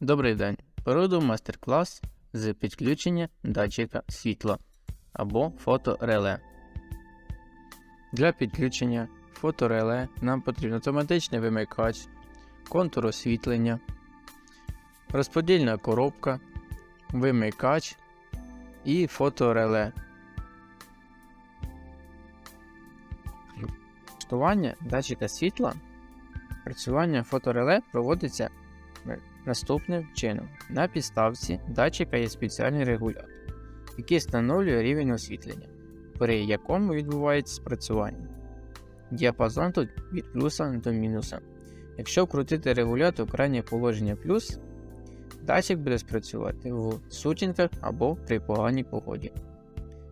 Добрий день. Проведу майстер-клас з підключення датчика світла або фотореле. Для підключення фотореле нам потрібен автоматичний вимикач, контур освітлення, розподільна коробка, вимикач і фотореле. Налаштування датчика світла. Працювання фотореле проводиться наступним чином. На підставці датчика є спеціальний регулятор, який встановлює рівень освітлення, при якому відбувається спрацювання. Діапазон тут від плюса до мінуса. Якщо вкрутити регулятор в крайнє положення плюс, датчик буде спрацювати в сутінках або при поганій погоді.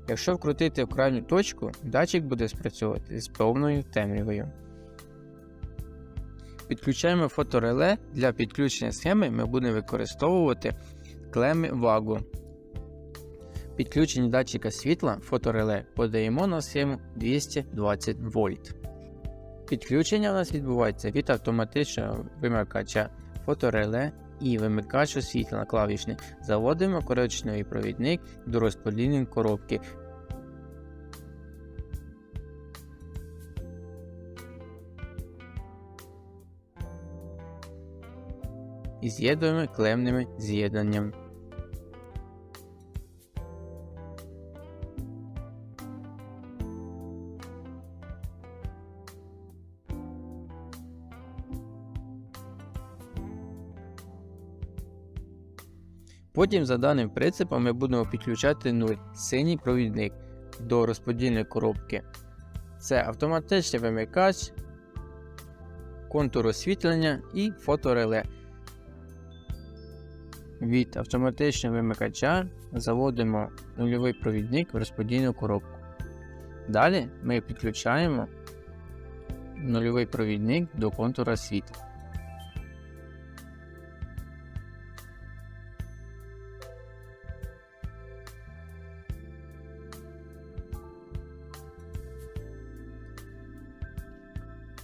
Якщо вкрутити в крайню точку, датчик буде спрацьовувати з повною темрявою. Підключаємо фотореле. Для підключення схеми ми будемо використовувати клеми вагу. Підключення датчика світла фотореле подаємо на схему 220 вольт. Підключення у нас відбувається від автоматичного вимикача фотореле і вимикач освітла клавішний. Заводимо коричневий провідник до розподільної коробки. І з'єднуємо клемними з'єднанням. Потім за даним принципом ми будемо підключати 0 синій провідник до розподільної коробки. Це автоматичний вимикач, контур освітлення і фотореле. Від автоматичного вимикача заводимо нульовий провідник в розподільну коробку. Далі ми підключаємо нульовий провідник до контура світла.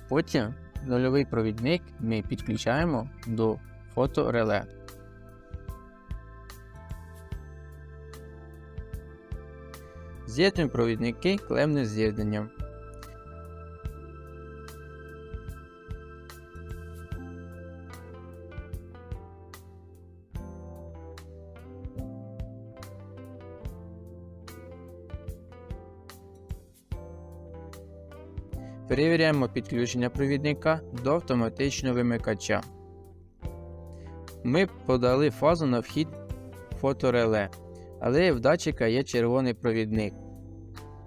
Потім нульовий провідник ми підключаємо до фотореле. З'єднуємо провідники клемним з'єднанням. Перевіряємо підключення провідника до автоматичного вимикача. Ми подали фазу на вхід фотореле але в датчика є червоний провідник.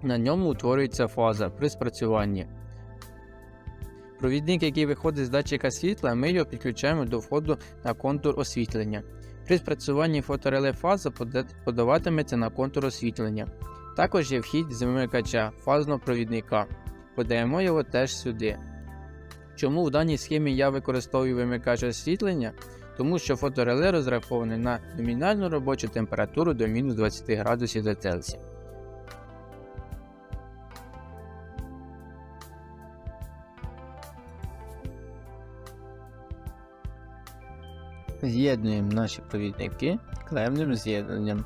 На ньому утворюється фаза при спрацюванні. Провідник, який виходить з датчика світла, ми його підключаємо до входу на контур освітлення. При спрацюванні фотореле фаза подаватиметься на контур освітлення. Також є вхід з вимикача фазного провідника. Подаємо його теж сюди. Чому в даній схемі я використовую вимикач освітлення? Тому що фотореле розраховане на номінальну робочу температуру до мінус 20 градусів за Цельсія. З'єднуємо наші провідники клемним з'єднанням.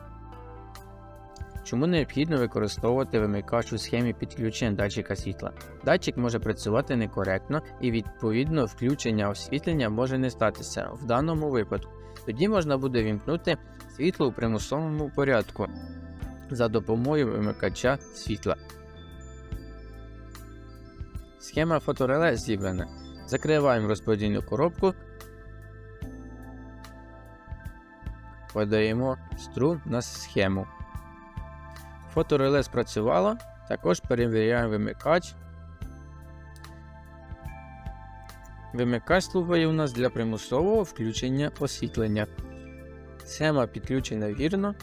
Чому необхідно використовувати вимикач у схемі підключення датчика світла? Датчик може працювати некоректно і відповідно включення освітлення може не статися в даному випадку. Тоді можна буде вімкнути світло у примусовому порядку за допомогою вимикача світла. Схема фотореле зібрана. Закриваємо розподільну коробку. Подаємо струм на схему. Фотореле спрацювало, також перевіряємо вимикач. Вимикач слухає у нас для примусового включення освітлення. Схема підключена вірно,